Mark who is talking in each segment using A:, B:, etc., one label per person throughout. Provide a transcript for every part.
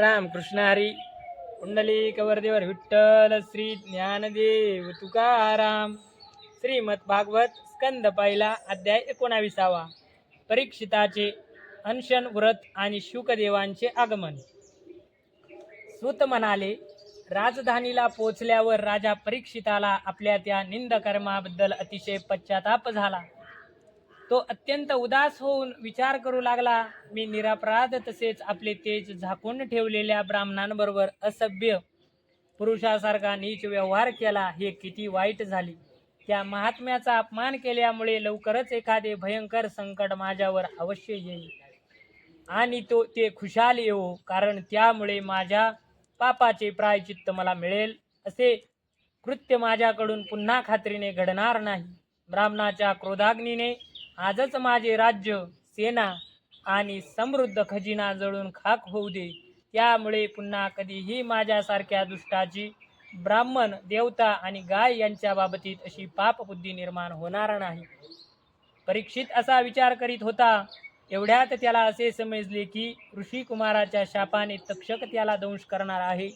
A: राम कृष्ण हरी. कुंडली कवरदेवर विठ्ठल श्री ज्ञानदेव तुकाराम. श्रीमद भागवत स्कंद पहिला अध्याय एकोणाविसावा. परीक्षिताचे अनशन व्रत आणि शुकदेवांचे आगमन. सूत म्हणाले राजधानीला पोचल्यावर राजा परीक्षिताला आपल्या त्या निंदकर्माबद्दल अतिशय पश्चाताप झाला. तो अत्यंत उदास होऊन विचार करू लागला मी निरापराध तसेच आपले तेज झाकून ठेवलेल्या ब्राह्मणांबरोबर असभ्य पुरुषासारखा नीच व्यवहार केला हे किती वाईट झाले. त्या महात्म्याचा अपमान केल्यामुळे लवकरच एखादे भयंकर संकट माझ्यावर अवश्य येईल. आणि तो ते खुशाल येवो कारण त्यामुळे माझ्या पापाचे प्रायचित्त मला मिळेल असे कृत्य माझ्याकडून पुन्हा खात्रीने घडणार नाही. ब्राह्मणाच्या क्रोधाग्नीने आजच माझे राज्य सेना आणि समृद्ध खजिना जळून खाक होऊ दे. त्यामुळे पुन्हा कधीही माझ्यासारख्या दुष्टाची ब्राह्मण देवता आणि गाय यांच्या बाबतीत अशी पापबुद्धी निर्माण होणार नाही. परीक्षित असा विचार करीत होता. एवढ्यात त्याला असे समजले की ऋषी कुमाराच्या शापाने तक्षक त्याला दंश करणार आहे.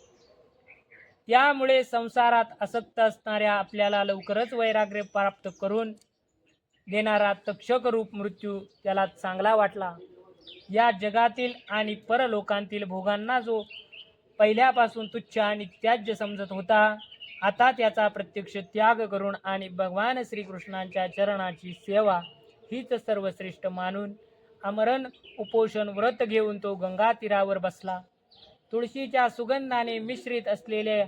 A: त्यामुळे संसारात आसक्त असणाऱ्या आपल्याला लवकरच वैराग्य प्राप्त करून देणारा तक्षक रूप मृत्यू त्याला चांगला वाटला. या जगातील आणि परलोकांतील भोगांना जो पहिल्यापासून तुच्छ आणि त्याज्य समजत होता आता त्याचा प्रत्यक्ष त्याग करून आणि भगवान श्रीकृष्णांच्या चरणाची सेवा हीच सर्वश्रेष्ठ मानून अमरण उपोषण व्रत घेऊन तो गंगा तीरावर बसला. तुळशीच्या सुगंधाने मिश्रित असलेले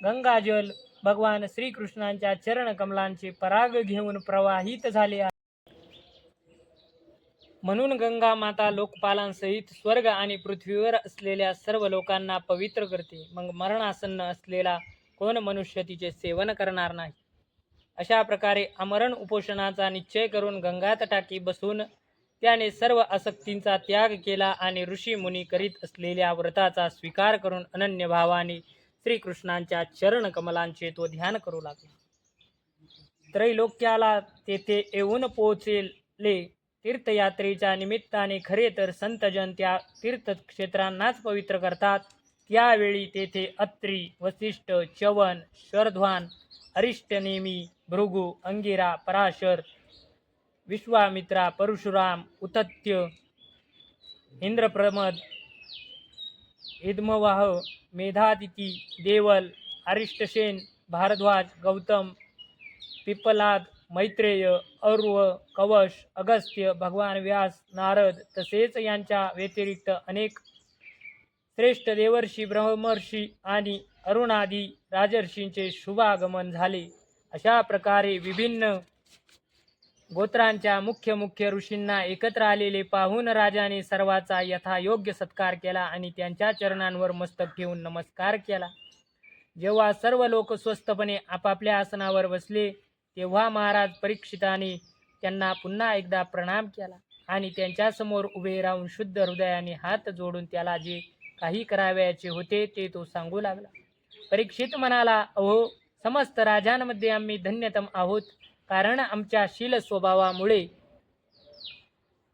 A: गंगाजल भगवान श्रीकृष्णांच्या चरणकमलांचे पराग घेऊन प्रवाहित झाले आहे. म्हणून गंगा माता लोकपालांसहित स्वर्ग आणि पृथ्वीवर असलेल्या सर्व लोकांना पवित्र करते. मग मरणासन्न असलेला कोण मनुष्य तिचे सेवन करणार नाही? अशा प्रकारे अमरण उपोषणाचा निश्चय करून गंगात टाकी बसून त्याने सर्व आसक्तींचा त्याग केला आणि ऋषी मुनी करीत असलेल्या व्रताचा स्वीकार करून अनन्य भावाने श्रीकृष्णांच्या चरण कमलांचे तो ध्यान करू लागला. त्रैलोक्याला तेथे येऊन पोहोचले. तीर्थयात्रेच्या निमित्ताने खरे तर संतजन त्या तीर्थक्षेत्रांनाच पवित्र करतात. त्यावेळी तेथे अत्री वसिष्ठ चवन शरध्वान अरिष्टनेमी भृगु अंगिरा पराशर विश्वामित्रा परशुराम उतत्य इंद्रप्रमद इद्मवाह मेधातिथी देवल अरिष्टसेन भारद्वाज गौतम पिपलाद मैत्रेय अर्व कवश अगस्त्य भगवान व्यास नारद तसेच यांच्या व्यतिरिक्त अनेक श्रेष्ठ देवर्षी ब्रह्मर्षी आणि अरुणादी राजर्षींचे शुभागमन झाले. अशा प्रकारे विभिन्न गोत्रांच्या मुख्य मुख्य ऋषींना एकत्र आलेले पाहून राजाने सर्वाचा यथायोग्य सत्कार केला आणि त्यांच्या चरणांवर मस्तक ठेवून नमस्कार केला. जेव्हा सर्व लोक स्वस्तपणे आपापल्या आसनावर बसले तेव्हा महाराज परीक्षिताने त्यांना पुन्हा एकदा प्रणाम केला आणि त्यांच्यासमोर उभे राहून शुद्ध हृदयाने हात जोडून त्याला जे काही करावयाचे होते ते तो सांगू लागला. परीक्षित म्हणाला अहो समस्त राजांमध्ये आम्ही धन्यतम आहोत. कारण आमच्या शील स्वभावामुळे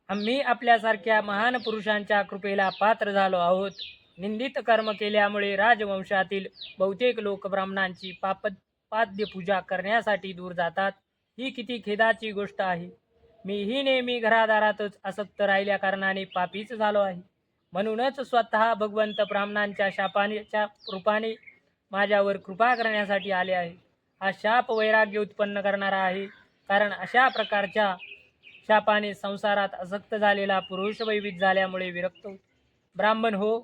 A: आम्ही आपल्यासारख्या महान पुरुषांच्या कृपेला पात्र झालो आहोत. निंदित कर्म केल्यामुळे राजवंशातील बहुतेक लोक ब्राह्मणांची पाप पाद्य पूजा करण्यासाठी दूर जातात. ही किती खेदाची गोष्ट आहे. मीही नेहमी घरादारातच आसक्त राहिल्या कारणाने पापीच झालो आहे. म्हणूनच स्वतः भगवंत ब्राह्मणांच्या शापानेच्या रूपाने माझ्यावर कृपा करण्यासाठी आले आहे. हा शाप वैराग्य उत्पन्न करणारा आहे. कारण अशा प्रकारच्या शापाने संसारात असक्त झालेला पुरुष वैविध झाल्यामुळे विरक्त होतो. ब्राह्मण हो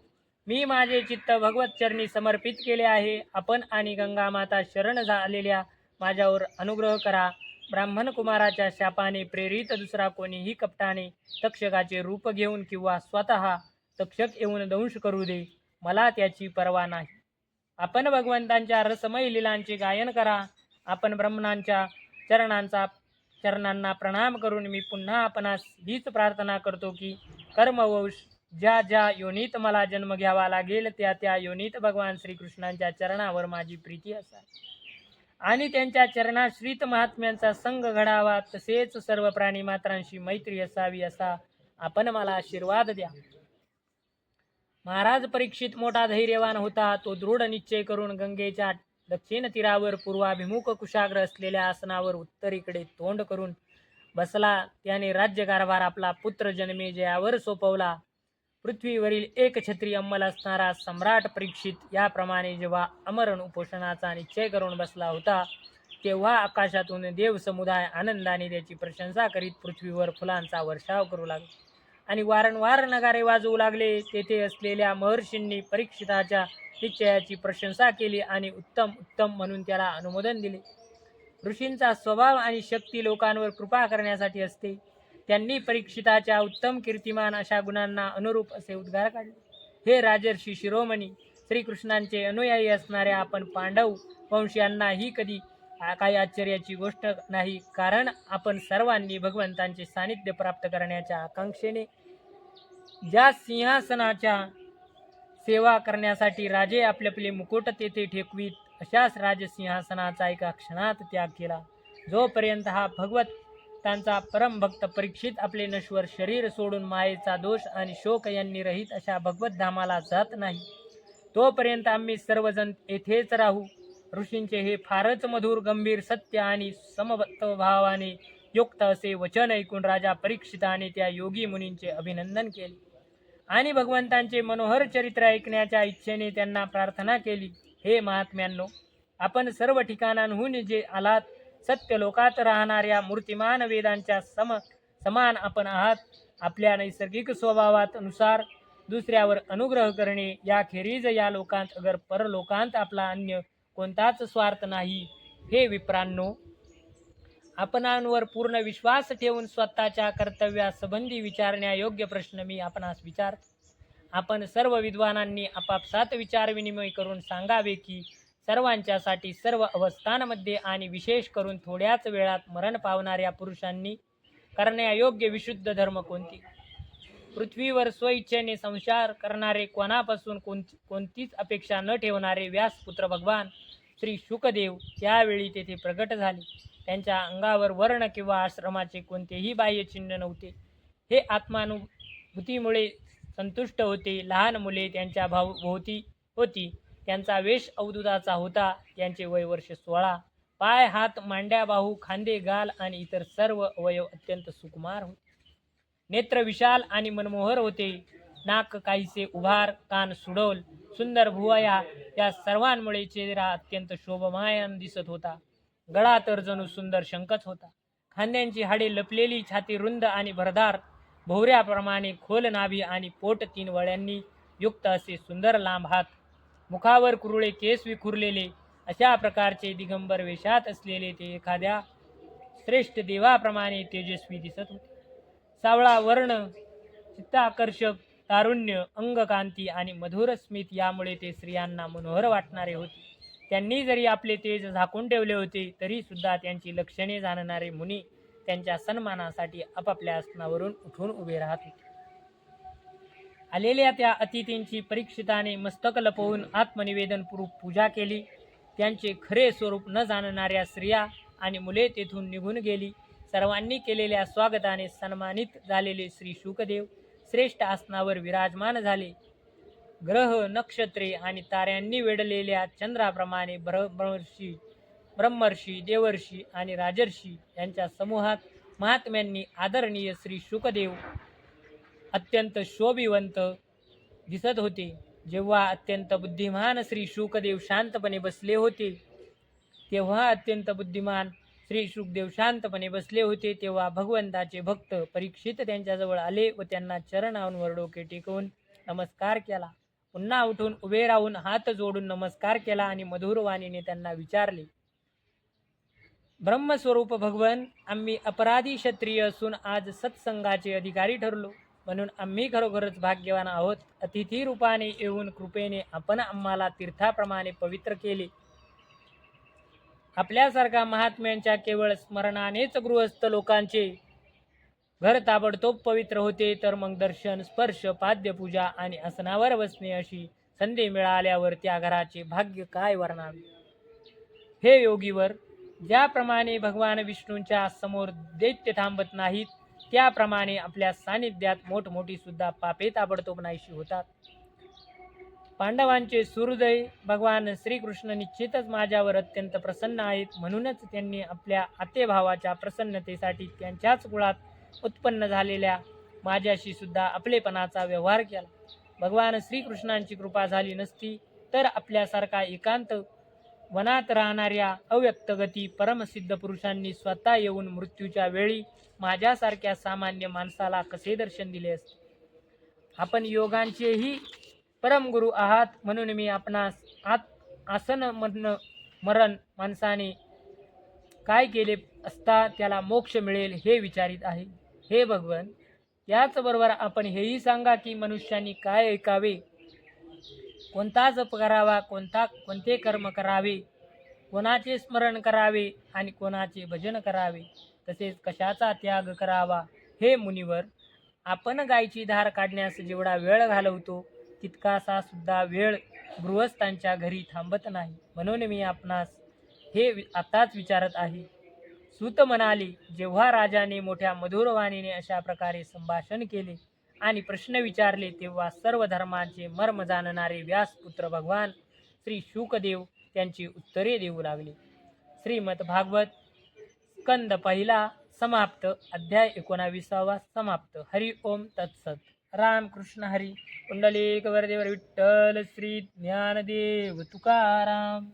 A: मी माझे चित्त भगवत चरणी समर्पित केले आहे. आपण आणि गंगा माता शरण झालेल्या माझ्यावर अनुग्रह करा. ब्राह्मण कुमाराच्या शापाने प्रेरित दुसरा कोणीही कपटाने तक्षकाचे रूप घेऊन किंवा स्वतः तक्षक येऊन दंश करू दे. मला त्याची पर्वा नाही. आपण भगवंतांच्या रसमय लिलांचे गायन करा. आपण ब्रह्मणांच्या चरणांचा चरणांना प्रणाम करून मी पुन्हा आपणास हीच प्रार्थना करतो की कर्मवंश ज्या ज्या योनीत मला जन्म घ्यावा लागेल त्या त्या योनीत भगवान श्रीकृष्णांच्या चरणावर माझी प्रीती असा आणि त्यांच्या चरणाश्रित महात्म्यांचा संग घडावा तसेच सर्व प्राणी मात्रांशी मैत्री असावी असा आपण मला आशीर्वाद द्या. महाराज परीक्षित मोठा धैर्यवान होता. तो दृढ निश्चय करून गंगेच्या दक्षिण तीरावर पूर्वाभिमुख कुशाग्र असलेल्या आसनावर उत्तरेकडे तोंड करून बसला. त्याने राज्यकारभार आपला पुत्र जन्मेजयावर सोपवला. पृथ्वीवरील एक छत्री अंमल असणारा सम्राट परीक्षित याप्रमाणे जेव्हा अमरण उपोषणाचा निश्चय करून बसला होता तेव्हा आकाशातून देव समुदाय आनंदाने त्याची प्रशंसा करीत पृथ्वीवर फुलांचा वर्षाव करू लागला. आणि वारंवार नगारे वाजवू लागले. तेथे असलेल्या महर्षींनी परीक्षिताच्या निश्चयाची प्रशंसा केली आणि उत्तम उत्तम म्हणून त्याला अनुमोदन दिले. ऋषींचा स्वभाव आणि शक्ती लोकांवर कृपा करण्यासाठी असते. त्यांनी परीक्षिताच्या उत्तम कीर्तिमान अशा गुणांना अनुरूप असे उद्गार काढले. हे राजर्षी शिरोमणी श्रीकृष्णांचे अनुयायी असणाऱ्या आपण पांडव वंशीयांना ही कधी काही आश्चर्याची गोष्ट नाही. कारण आपण सर्वांनी भगवंतांचे सानिध्य प्राप्त करण्याच्या आकांक्षेने ज्या सिंहासनाच्या सेवा करण्यासाठी राजे आपले आपले मुकुट तेथे ठेकवीत. अशाच राजसिंहासनाचा एका क्षणात त्याग केला. जोपर्यंत हा भगवंतांचा परमभक्त परीक्षित आपले नश्वर शरीर सोडून मायेचा दोष आणि शोक यांनी रहित अशा भगवत धामाला जात नाही तोपर्यंत आम्ही सर्वजण येथेच राहू. ऋषींचे हे फारच मधुर गंभीर सत्य आणि समभावाने युक्त असे वचन ऐकून राजा परीक्षिताने त्या योगी मुनींचे अभिनंदन केले. आणि भगवंतांचे मनोहर चरित्र ऐकण्याच्या इच्छेने त्यांना प्रार्थना केली. हे महात्म्यांनो आपण सर्व ठिकाणांहून जे आलात सत्य लोकात राहणाऱ्या मूर्तिमान वेदांच्या सम समान आपण आहात. आपल्या नैसर्गिक स्वभावातनुसार दुसऱ्यावर अनुग्रह करणे याखेरीज या लोकांत अगर परलोकांत आपला अन्य कोणताच स्वार्थ नाही. हे विप्रांनो आपणांवर पूर्ण विश्वास ठेवून स्वतःच्या कर्तव्यासंबंधी विचारण्यायोग्य प्रश्न मी आपणास विचार आपण सर्व विद्वानांनी आपापसात विचारविनिमय करून सांगावे की सर्वांच्यासाठी सर्व अवस्थांमध्ये आणि विशेष करून थोड्याच वेळात मरण पावणाऱ्या पुरुषांनी करण्यायोग्य विशुद्ध धर्म कोणती? पृथ्वीवर स्वइच्छेने संसार करणारे कोणापासून कोणती कोणतीच अपेक्षा न ठेवणारे व्यासपुत्र भगवान श्री शुकदेव त्यावेळी तेथे प्रगट झाले. त्यांच्या अंगावर वर्ण किंवा आश्रमाचे कोणतेही बाह्यचिन्ह नव्हते. हे आत्मानुभूतीमुळे संतुष्ट होते. लहान मुले त्यांच्या भाव भोवती होती. त्यांचा वेश अवधुताचा होता. त्यांचे वय वर्ष सोळा. पाय हात मांड्या बाहू खांदे गाल आणि इतर सर्व अवयव अत्यंत सुकुमार होते. नेत्र विशाल आणि मनमोहर होते. नाक काहीसे उभार कान सुडोल सुंदर भुवया या सर्वांमुळे चेहरा अत्यंत शोभमायन दिसत होता. गळा तर जणू सुंदर शंकच होता. खांद्यांची हाडे लपलेली छाती रुंद आणि भरदार भोवऱ्याप्रमाणे खोल नाभी आणि पोट तीन वळ्यांनी युक्त असे सुंदर लांब हात. मुखावर कुरुळे केस विखुरलेले अशा प्रकारचे दिगंबर वेशात असलेले ते एखाद्या श्रेष्ठ देवाप्रमाणे तेजस्वी दिसत होते. सावळा वर्ण चित्ताकर्षक तारुण्य अंगकांती आणि मधुर स्मित यामुळे ते स्त्रियांना मनोहर वाटणारे होते. त्यांनी जरी आपले तेज झाकून ठेवले होते तरी सुद्धा त्यांची लक्षणे जाणणारे मुनी त्यांच्या सन्मानासाठी आपापल्या आसनावरून उठून उभे राहत होते. आलेल्या त्या अतिथींची परीक्षिताने मस्तक लपवून आत्मनिवेदनपूर्वक पूजा केली. त्यांचे खरे स्वरूप न जाणणाऱ्या स्त्रिया आणि मुले तेथून निघून गेली. सर्वांनी केलेल्या स्वागताने सन्मानित झालेले श्री शुकदेव श्रेष्ठ आसनावर विराजमान झाले. ग्रह नक्षत्रे आणि ताऱ्यांनी वेढलेल्या चंद्राप्रमाणे ब्र ब्रह्मर्षी ब्रह्मर्षी देवर्षी आणि राजर्षी यांच्या समूहात महात्म्यांनी आदरणीय श्री शुकदेव अत्यंत शोभिवंत दिसत होते. जेव्हा अत्यंत बुद्धिमान श्री शुकदेव शांतपणे बसले होते तेव्हा अत्यंत बुद्धिमान श्री शुकदेव शांतपणे बसले होते तेव्हा भगवंताचे भक्त परीक्षित त्यांच्याजवळ आले व त्यांना चरणांवर डोके टेकवून नमस्कार केला. पुन्हा उठून उभे राहून हात जोडून नमस्कार केला आणि मधुर वाणीने त्यांना विचारले ब्रह्मस्वरूप भगवन आम्ही अपराधी क्षत्रिय असून आज सत्संगाचे अधिकारी ठरलो. म्हणून आम्ही खरोखरच भाग्यवान आहोत. अतिथी रूपाने येऊन कृपेने आपण आम्हाला तीर्थाप्रमाणे पवित्र केले. आपल्यासारख्या महात्म्यांच्या केवळ स्मरणानेच गृहस्थ लोकांचे घर ताबडतोब पवित्र होते तर मग दर्शन स्पर्श पाद्यपूजा आणि आसनावर बसणे अशी संधी मिळाल्यावर त्या घराचे भाग्य काय वर्णावे हे योगीवर ज्याप्रमाणे भगवान विष्णूंच्या समोर दैत्य थांबत नाहीत त्याप्रमाणे आपल्या सानिध्यात मोठमोठी सुद्धा पापे ताबडतोब नाहीशी होतात. पांडवांचे सूर्योदय भगवान श्रीकृष्ण निश्चितच माझ्यावर अत्यंत प्रसन्न आहेत. म्हणूनच त्यांनी आपल्या आतेभावाच्या प्रसन्नतेसाठी त्यांच्याच कुळात उत्पन्न झालेल्या माझ्याशी सुद्धा आपलेपणाचा व्यवहार केला. भगवान श्रीकृष्णांची कृपा झाली नसती तर आपल्यासारखा एकांत वनात राहणाऱ्या अव्यक्तगती परमसिद्ध पुरुषांनी स्वतः येऊन मृत्यूच्या वेळी माझ्यासारख्या सामान्य माणसाला कसे दर्शन दिले असते? आपण योगांचेही परमगुरु आहात म्हणून मी आपणास आत आसन मरण मरण माणसाने काय केले असता त्याला मोक्ष मिळेल हे विचारित आहे. हे भगवन याचबरोबर आपण हेही सांगा की मनुष्याने काय ऐकावे? कोणता जप करावा कोणता कोणते कर्म करावे? कोणाचे स्मरण करावे आणि कोणाचे भजन करावे? तसेच कशाचा त्याग करावा? हे मुनिवर आपण गायची धार काढण्यास जेवढा वेळ घालवतो तितकासा सुद्धा वेळ गृहस्थांच्या घरी थांबत नाही. म्हणून मी आपणास हे आताच विचारत आहे. सूत म्हणाली जेव्हा राजाने मोठ्या मधुरवाणीने अशा प्रकारे संभाषण केले आणि प्रश्न विचारले तेव्हा सर्व धर्मांचे मर्म जाणणारे व्यासपुत्र भगवान श्री शुकदेव त्यांची उत्तरे देऊ लागले. श्रीमद भागवत स्कंद पहिला समाप्त अध्याय एकोणाविसावा समाप्त. हरि ओम तत्सत. राम कृष्ण हरी पुंडलिक वरदेवर विठ्ठल श्री ज्ञानदेव तुकाराम.